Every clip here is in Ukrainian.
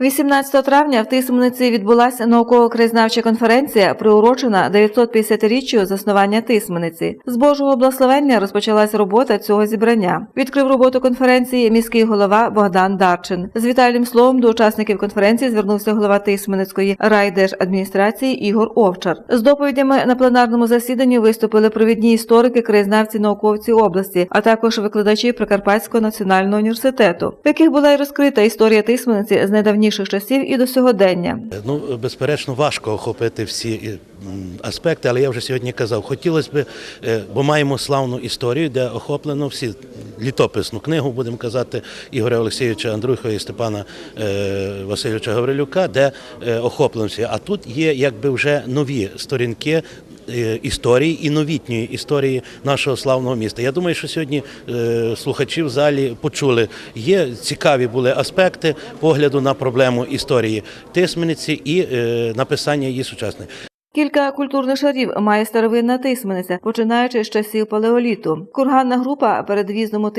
18 травня в Тисмениці відбулася науково-краєзнавча конференція, приурочена 950-річчю заснування Тисмениці. З Божого благословення розпочалась робота цього зібрання. Відкрив роботу конференції міський голова Богдан Дарчин. З вітальним словом до учасників конференції звернувся голова Тисменицької райдержадміністрації Ігор Овчар. З доповідями на пленарному засіданні виступили провідні історики, краєзнавці, науковці області, а також викладачі Прикарпатського національного університету, в яких була й розкрита історія Тисмениці з найдавніших часів і до сьогодення. Ну, безперечно, важко охопити всі е, аспекти, але я вже сьогодні казав, хотілося б, е, бо маємо славну історію, де охоплено всі літописну книгу, будемо казати, Ігоря Олексійовича Андрухова і Степана е, Васильовича Гаврилюка, де охоплено всі. А тут є якби вже нові сторінки. Е, Історії і новітньої історії нашого славного міста. Я думаю, що сьогодні е, слухачі в залі почули. Є цікаві були аспекти погляду на проблему історії Тисмениці і е, написання її сучасної. Кілька культурних шарів має старовинна тисмениця, починаючи з часів палеоліту. Курганна група перед в'їздом у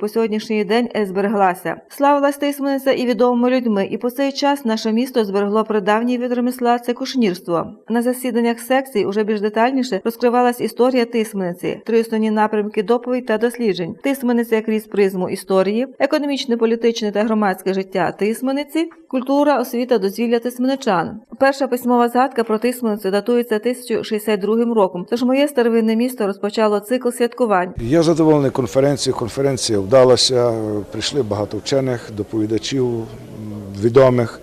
по сьогоднішній день збереглася. Славилась тисмениця і відомими людьми, і по цей час наше місто зберегло прадавній від ремесла це кушнірство. На засіданнях секцій уже більш детальніше розкривалась історія тисмениці, три основні напрямки доповідь та досліджень. Тисмениця крізь призму історії, економічне, політичне та громадське життя тисмениці, культура, освіта, дозвілля тисменичан. Перша письмова згадка про тисменицю датується 1062 роком. Тож моє старовинне місто розпочало цикл святкувань. Я задоволений конференцією. Конференція вдалася. Прийшли багато вчених, доповідачів відомих.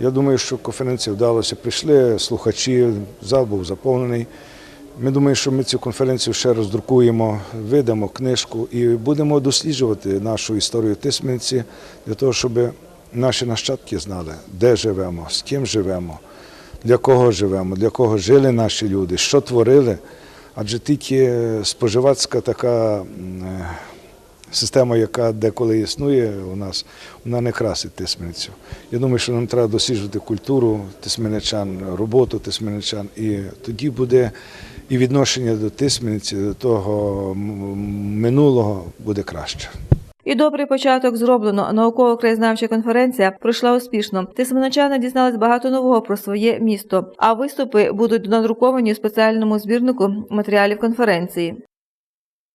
Я думаю, що конференція вдалася. Прийшли слухачі, зал був заповнений. Ми думаємо, що ми цю конференцію ще роздрукуємо, видамо книжку і будемо досліджувати нашу історію Тисменці для того, щоб наші нащадки знали, де живемо, з ким живемо, для кого живемо, для кого жили наші люди, що творили. Адже тільки споживацька така е, система, яка деколи існує у нас, вона не красить тисменицю. Я думаю, що нам треба досліджувати культуру тисменичан, роботу тисменичан, і тоді буде і відношення до тисмениці, до того минулого буде краще. І добрий початок зроблено. Науково-краєзнавча конференція пройшла успішно. Тисменичани дізнались багато нового про своє місто. А виступи будуть надруковані у спеціальному збірнику матеріалів конференції.